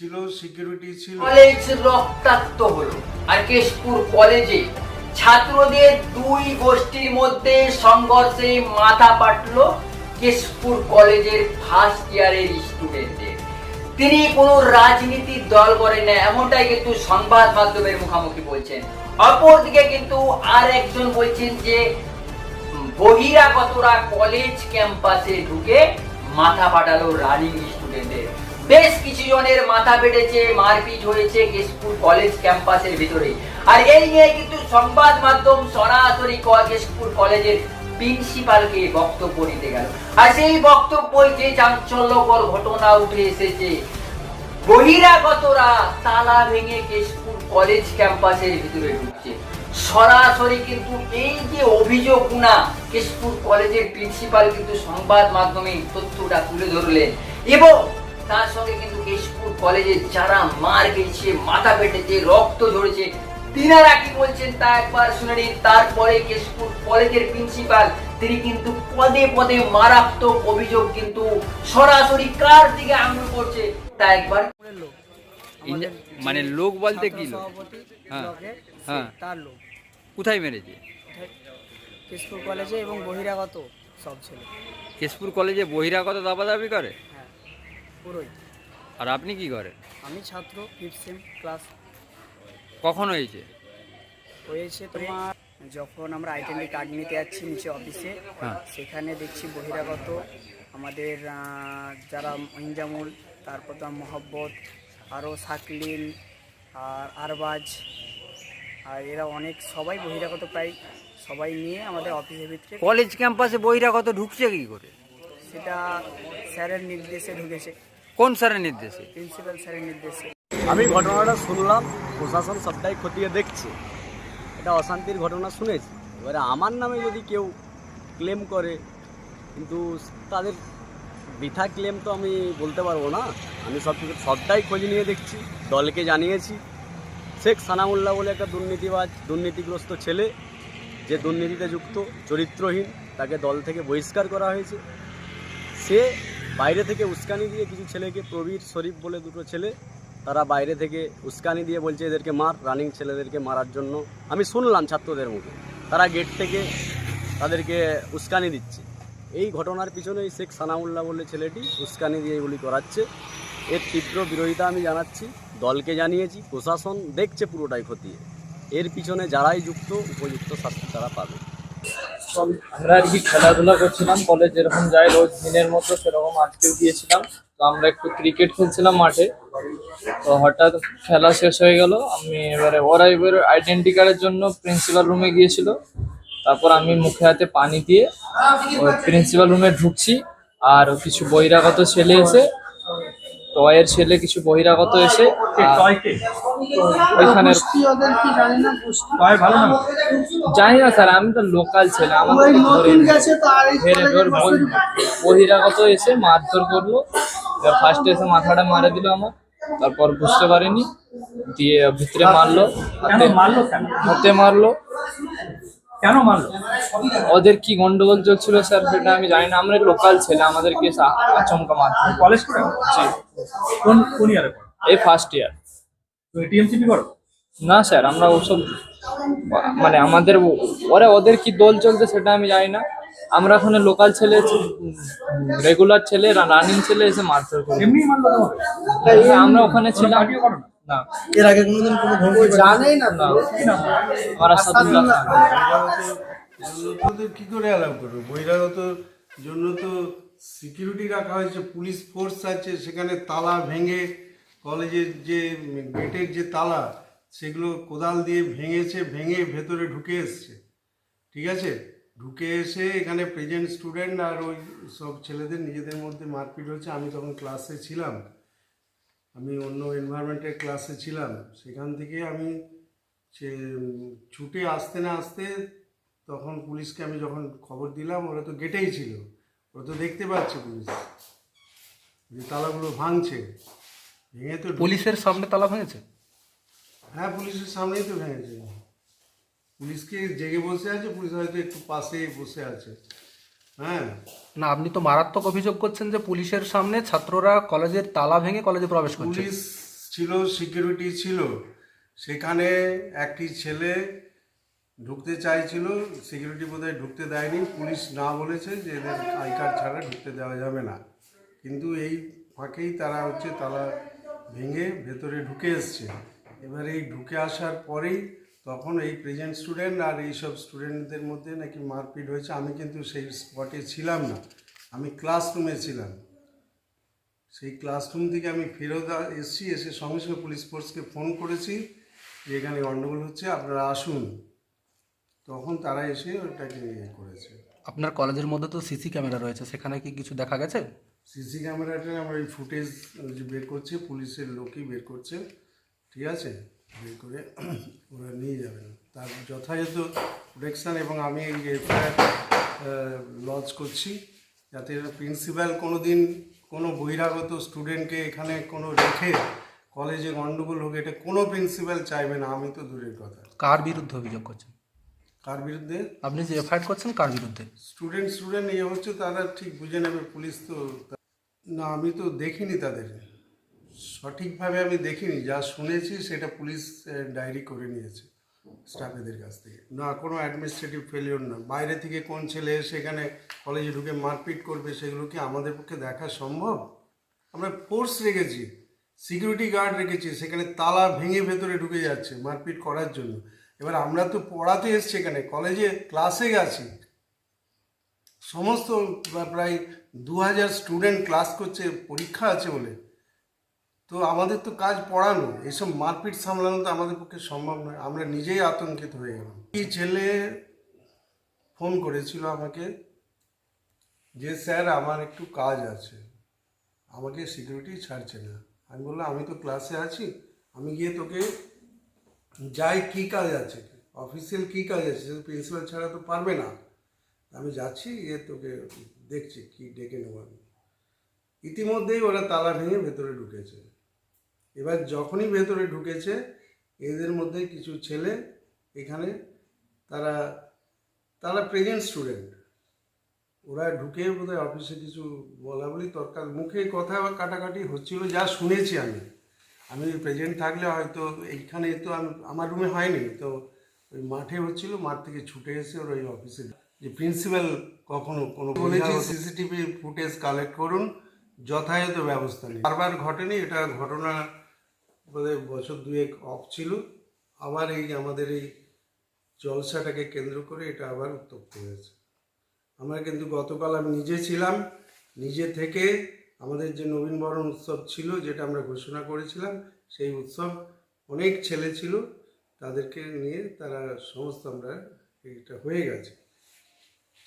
ছিল সিকিউরিটি ছিল। কলেজ রক্তাক্ত হলো। আর কেশপুর কলেজে ছাত্রদের দুই গোষ্ঠীর মধ্যে সংঘর্ষে মাথা পাটলো কেশপুর কলেজের ফার্স্ট ইয়ারের স্টুডেন্টদের তিনি কোনো রাজনীতির দল করেন না, এমনটাই কিন্তু সংবাদ মাধ্যমের মুখোমুখি বলছেন। অপরদিকে কিন্তু আর একজন বলছেন যে, বহিরাগতরা কলেজ ক্যাম্পাসে ঢুকে মাথা ফাটালো রানিং স্টুডেন্টদের বেশ কিছু জনের মাথা ফেটেছে মারপিট হয়েছে কেশপুর কলেজ ক্যাম্পাসের ভিতরে আর এই নিয়ে কিন্তু সংবাদ মাধ্যম সরাসরি কেশপুর কলেজের প্রিন্সিপালকে বক্তব্য দিতে গেল। আর সেই বক্তব্যই যে চাঞ্চল্যকর ঘটনা উঠে এসেছে, বহিরাগতরা তালা ভেঙে কেশপুর কলেজ ক্যাম্পাসের ভিতরে ঢুকছে। সরাসরি কিন্তু এই যে অভিযোগ না কেশপুর কলেজের প্রিন্সিপাল কিন্তু সংবাদ মাধ্যমে তথ্যটা তুলে ধরলেন। এবং তার সঙ্গে কিন্তু কেশপুর কলেজে যারা মার গেছে মাথা পেটেছে রক্ত ঝরেছে তিনারা কি বলছেন তা একবার শুনে নিন। তারপরে কেশপুর কলেজের প্রিন্সিপাল তিনি কিন্তু পদে পদে মারাত্মক অভিযোগ কিন্তু সরাসরি কার দিকে আঙুল করছে তা একবার মানে লোক বলতে কি লোক? হ্যাঁ, হ্যাঁ। তার লোক। কোথায় মেরেছে? কেশপুর কলেজে এবং বহিরাগত সব ছিল। কেশপুর কলেজে বহিরাগত দাবাদাবি করে? পুরোই আর আপনি কি করেন? আমি ছাত্র ফিফথ সেম ক্লাস কখন হয়েছে? হয়েছে তোমার যখন আমরা আইডেন্টি কার্ড নিতে যাচ্ছি নিচে অফিসে হ্যাঁ। সেখানে দেখছি বহিরাগত আমাদের যারা ইনজামুল তারপর তো মহব্বত আরও সাকলিন আর আরবাজ আর এরা অনেক সবাই বহিরাগত প্রায় সবাই নিয়ে আমাদের অফিসের ভিতরে কলেজ ক্যাম্পাসে বহিরাগত ঢুকছে কি করে? সেটা স্যারের নির্দেশে ঢুকেছে। কোন স্যারের নির্দেশে? প্রিন্সিপাল স্যারের নির্দেশে। আমি ঘটনাটা শুনলাম প্রশাসন সবটাই খতিয়ে দেখছে। এটা অশান্তির ঘটনা শুনেছি। এবারে আমার নামে যদি কেউ ক্লেম করে কিন্তু তাদের বৃথা ক্লেম তো আমি বলতে পারব না। আমি সব কিছু সবটাই খোঁজ নিয়ে দেখছি দলকে জানিয়েছি। শেখ সানামুল্লাহ বলে একটা দুর্নীতিবাজ দুর্নীতিগ্রস্ত ছেলে যে দুর্নীতিতে যুক্ত চরিত্রহীন তাকে দল থেকে বহিষ্কার করা হয়েছে। সে বাইরে থেকে উস্কানি দিয়ে কিছু ছেলেকে প্রবীর শরীফ বলে দুটো ছেলে, তারা বাইরে থেকে উস্কানি দিয়ে বলছে এদেরকে মার, রানিং ছেলেদেরকে মারার জন্য। আমি শুনলাম ছাত্রদের মুখে, তারা গেট থেকে তাদেরকে উস্কানি দিচ্ছে। এই ঘটনার পিছনে এই শেখ সানাউল্লাহ বলে ছেলেটি উস্কানি দিয়ে এগুলি করাচ্ছে। এর তীব্র বিরোধিতা আমি জানাচ্ছি, দলকে জানিয়েছি, প্রশাসন দেখছে পুরোটাই খতিয়ে। এর পিছনে যারাই যুক্ত, উপযুক্ত শাস্তি তারা পাবে। আমরা আর কি খেলাধুলা করছিলাম কলেজ যেরকম যাই রোজ দিনের মতো সেরকম আজকেও গিয়েছিলাম। তো আমরা একটু ক্রিকেট খেলছিলাম মাঠে। তো হঠাৎ খেলা শেষ হয়ে গেল। আমি এবারে, ওরা এবার আইডেন্টি কার্ডের জন্য প্রিন্সিপাল রুমে গিয়েছিল। তারপর আমি মুখে হাতে পানি দিয়ে প্রিন্সিপাল রুমে ঢুকছি। আর কিছু বহিরাগত ছেলে এসে টয়ের ছেলে কিছু বহিরাগত এসে আর ওইখানের জানি না স্যার আমি তো লোকাল ছেলে বল- বহিরাগত এসে মারধর করল। ফার্স্টে এসে মাথাটা মারা দিল আমার তারপর বুঝতে পারিনি দিয়ে ভিতরে মারলো হাতে- মারলো কেন মারলো? ওদের কি গন্ডগোল চলছিল স্যার সেটা আমি জানি না। আমরা লোকাল ছেলে আমাদেরকে আচমকা মারতে কলেজ করে? জি। কোন কোন ইয়ারে এই ফার্স্ট ইয়ার টিএমসিপি করো? না স্যার আমরা ওসব মানে আমাদের ওরা ওদের কি দোল চলছে সেটা আমি জানি না। আমরা ওখানে লোকাল ছেলে রেগুলার ছেলে রানিং ছেলে এসে মারধর করি। আমরা ওখানে ছিলাম। এর আগে কোনোদিন কোনো জানেই না না। আমার আসাদুল্লাহ। কি করে অ্যালাউ করবে? বহিরাগত জন্য তো সিকিউরিটি রাখা হয়েছে পুলিশ ফোর্স আছে সেখানে তালা ভেঙে কলেজের যে গেটের যে তালা সেগুলো কোদাল দিয়ে ভেঙেছে ভেঙে ভেতরে ঢুকে এসছে। ঠিক আছে? ঢুকে এসে এখানে প্রেজেন্ট স্টুডেন্ট আর ওই সব ছেলেদের নিজেদের মধ্যে মারপিট হচ্ছে আমি তখন ক্লাসে ছিলাম। আমি অন্য এনভায়রনমেন্টের ক্লাসে ছিলাম সেখান থেকে আমি সে ছুটে আসতে না আসতে তখন পুলিশকে আমি যখন খবর দিলাম ওরা তো গেটেই ছিল। ওরা তো দেখতে পাচ্ছে পুলিশ যে তালাগুলো ভাঙছে। ভেঙে তো পুলিশের সামনে তালা ভেঙেছে? হ্যাঁ পুলিশের সামনেই তো ভেঙেছে। পুলিশকে জেগে বসে আছে পুলিশ হয়তো একটু পাশে বসে আছে। হ্যাঁ। না আপনি তো মারাত্মক অভিযোগ করছেন যে পুলিশের সামনে ছাত্ররা কলেজের তালা ভেঙে কলেজে প্রবেশ করছে। পুলিশ ছিল সিকিউরিটি ছিল। সেখানে একটি ছেলে ঢুকতে চাইছিল সিকিউরিটি বোধহয় ঢুকতে দেয়নি। পুলিশ না বলেছে যে এদের আই কার্ড ছাড়া ঢুকতে দেওয়া যাবে না। কিন্তু এই ফাঁকেই তারা হচ্ছে তালা ভেঙে ভেতরে ঢুকে এসছে। এবার এই ঢুকে আসার পরেই তখন এই প্রেজেন্ট স্টুডেন্ট আর এইসব স্টুডেন্টদের মধ্যে নাকি মারপিট হয়েছে। আমি কিন্তু সেই স্পটে ছিলাম না। আমি ক্লাসরুমে ছিলাম। সেই ক্লাসরুম থেকে আমি ফেরত এসেছি এসে সঙ্গে সঙ্গে পুলিশ ফোর্সকে ফোন করেছি যে এখানে গণ্ডগোল হচ্ছে আপনারা আসুন। তখন তারা এসে ওটাকে ইয়ে করেছে। আপনার কলেজের মধ্যে তো সিসি ক্যামেরা রয়েছে সেখানে কি কিছু দেখা গেছে? সিসি ক্যামেরাটা আমরা এই ফুটেজ বের করছে পুলিশের লোকই বের করছে। ঠিক আছে? বের করে ওরা নিয়ে যাবেন। তার যথাযথ প্রোটেকশান এবং আমি এই এফআইআর লঞ্চ করছি যাতে প্রিন্সিপাল কোনো দিন কোনো বহিরাগত স্টুডেন্টকে এখানে কোনো রেখে কলেজে গণ্ডগোল হোক এটা কোনো প্রিন্সিপাল চাইবে না আমি তো দূরের কথা। কার বিরুদ্ধে অভিযোগ করছেন? কার বিরুদ্ধে? আপনি যে এফআইআর করছেন কার বিরুদ্ধে? স্টুডেন্ট স্টুডেন্ট ইয়ে হচ্ছে তারা ঠিক বুঝে নেবে পুলিশ তো না আমি তো দেখিনি তাদের। সঠিকভাবে আমি দেখিনি, যা শুনেছি সেটা পুলিশ ডায়েরি করে নিয়েছে স্টাফেদের কাছ থেকে। না, কোনো অ্যাডমিনিস্ট্রেটিভ ফেলিওর না। বাইরে থেকে কোন ছেলে এসে এখানে কলেজে ঢুকে মারপিট করবে সেগুলো কি আমাদের পক্ষে দেখা সম্ভব? আমরা ফোর্স রেখেছি সিকিউরিটি গার্ড রেখেছি, সেখানে তালা ভেঙে ভেতরে ঢুকে যাচ্ছে মারপিট করার জন্য। এবার আমরা তো পড়াতে এসছি এখানে কলেজে ক্লাসে গেছি। সমস্ত, প্রায় দু হাজার স্টুডেন্ট ক্লাস করছে, পরীক্ষা আছে বলে। তো আমাদের তো কাজ পড়ানো, এসব মারপিট সামলানো তো আমাদের পক্ষে সম্ভব নয়, আমরা নিজেই আতঙ্কিত হয়ে গেলাম। এই ছেলে ফোন করেছিল আমাকে যে, স্যার, আমার একটু কাজ আছে, আমাকে সিকিউরিটি ছাড়ছে না। আমি বললাম, আমি তো ক্লাসে আছি, আমি গিয়ে তোকে যাই কী কাজ আছে, অফিসিয়াল কী কাজ আছে প্রিন্সিপাল ছাড়া তো পারবে না। আমি যাচ্ছি, গিয়ে তোকে দেখছি, কি ডেকে নেব আমি। ইতিমধ্যেই ওরা তালা ভেঙে ভেতরে ঢুকেছে। এবার যখনই ভেতরে ঢুকেছে এদের মধ্যে কিছু ছেলে এখানে তারা তারা প্রেজেন্ট স্টুডেন্ট ওরা ঢুকে বোধহয় অফিসে কিছু বলা বলি তরকার মুখে কথা বা কাটাকাটি হচ্ছিল যা শুনেছি আমি। আমি প্রেজেন্ট থাকলে হয়তো এইখানে তো আমি আমার রুমে হয়নি। তো ওই মাঠে হচ্ছিল মাঠ থেকে ছুটে এসে ওরা ওই অফিসে যে প্রিন্সিপাল কখনো কোনো বলেছি সিসিটিভি ফুটেজ কালেক্ট করুন যথাযথ ব্যবস্থা নেই বারবার ঘটেনি এটা ঘটনা বোধহয় বছর দুয়েক অফ ছিল। আবার এই আমাদের এই জলসাটাকে কেন্দ্র করে এটা আবার উত্তপ্ত হয়েছে। আমরা কিন্তু গতকাল আমি নিজে ছিলাম। নিজে থেকে আমাদের যে নবীনবরণ উৎসব ছিল, যেটা আমরা ঘোষণা করেছিলাম, সেই উৎসব অনেক ছেলে ছিল, তাদেরকে নিয়ে তারা সমস্ত আমরা এটা হয়ে গেছে।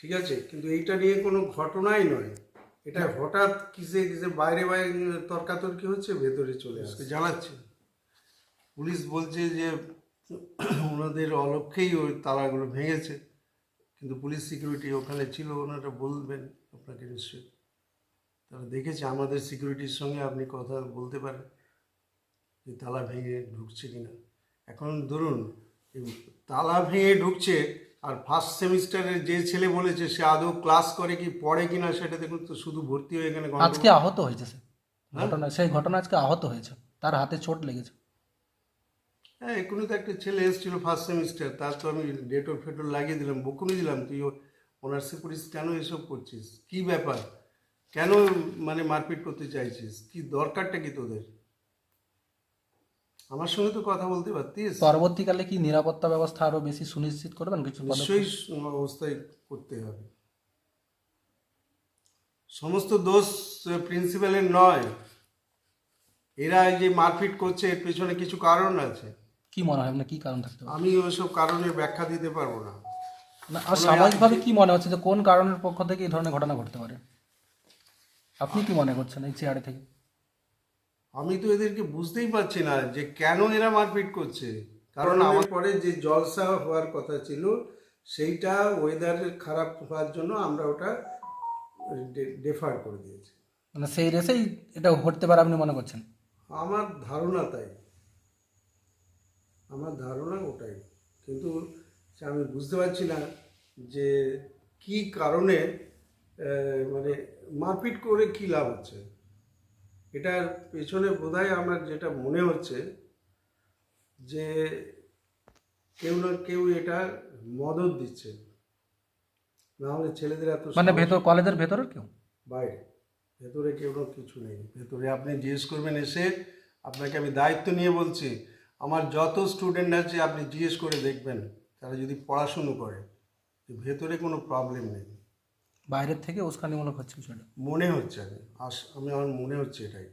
ঠিক আছে? কিন্তু এইটা নিয়ে কোনো ঘটনাই নয়। এটা হঠাৎ কিসে কিসে বাইরে বাইরে তর্কাতর্কি হচ্ছে, ভেতরে চলে আসছে। জানাচ্ছে। পুলিশ বলছে যে ওনাদের অলক্ষেই ওই তালাগুলো ভেঙেছে কিন্তু পুলিশ সিকিউরিটি ওখানে ছিল ওনারা বলবেন আপনাকে নিশ্চয়ই। তারা দেখেছে আমাদের সিকিউরিটির সঙ্গে আপনি কথা বলতে পারেন যে তালা ভেঙে ঢুকছে কিনা। এখন ধরুন তালা ভেঙে ঢুকছে আর ফার্স্ট সেমিস্টারের যে ছেলে বলেছে সে আদৌ ক্লাস করে কি পড়ে কিনা সেটা দেখুন তো শুধু ভর্তি হয়ে এখানে আজকে আহত হয়েছে সে। ঘটনা সেই ঘটনা আজকে আহত হয়েছে। তার হাতে চোট লেগেছে। হ্যাঁ এখনই তো একটা ছেলে এসেছিল ফার্স্ট সেমিস্টার তার তো আমি ডেটর ফেটর লাগিয়ে দিলাম বকুনি দিলাম তুই অনার্সে করিস কেন এসব করছিস? কি ব্যাপার? কেন মানে মারপিট করতে চাইছিস? কি দরকারটা কি তোদের? আমার সঙ্গে তো কথা বলতে পারতিস। পরবর্তীকালে কি নিরাপত্তা ব্যবস্থা আরও বেশি সুনিশ্চিত করবেন কিছু নিশ্চয়ই অবস্থায় করতে হবে। সমস্ত দোষ প্রিন্সিপালের নয়। এরা এই যে মারপিট করছে এর পেছনে কিছু কারণ আছে। কি মনে হয়? আপনার কি কারণ থাকতে পারে? আমি ওইসব কারণের ব্যাখ্যা দিতে পারব না। না আর সাময়িকভাবে কি মনে হচ্ছে যে কোন কারণের পক্ষ থেকে এই ধরনের ঘটনা ঘটতে পারে? আপনি কি মনে করছেন এই চেয়ারে থেকে? আমি তো এদেরকে বুঝতেই পারছি না যে কেন এরা মারপিট করছে। কারণ আমার পরে যে জলসা হওয়ার কথা ছিল সেইটা ওয়েদার খারাপ হওয়ার জন্য আমরা ওটা ডেফার করে দিয়েছি। মানে সেই রেসেই এটা ঘটতে পারে আপনি মনে করছেন? আমার ধারণা তাই। আমার ধারণা ওটাই। কিন্তু আমি বুঝতে পারছি না যে কি কারণে মানে মারপিট করে কি লাভ হচ্ছে। এটার পেছনে বোধহয় আমার যেটা মনে হচ্ছে যে কেউ না কেউ এটা মদত দিচ্ছে। না হলে ছেলেদের এত মানে ভেতর কলেজের ভেতরে কেউ? বাইরে। ভেতরে কেউ না কিছু নেই। ভেতরে আপনি জিজ্ঞেস করবেন এসে আপনাকে আমি দায়িত্ব নিয়ে বলছি। আমার যত স্টুডেন্ট আছে আপনি জিজ্ঞেস করে দেখবেন তারা যদি পড়াশুনো করে ভেতরে কোনো প্রবলেম নেই। বাইরের থেকে উস্কানিমূলক হচ্ছে বিষয়টা। মনে হচ্ছে আমি আমার মনে হচ্ছে এটাই।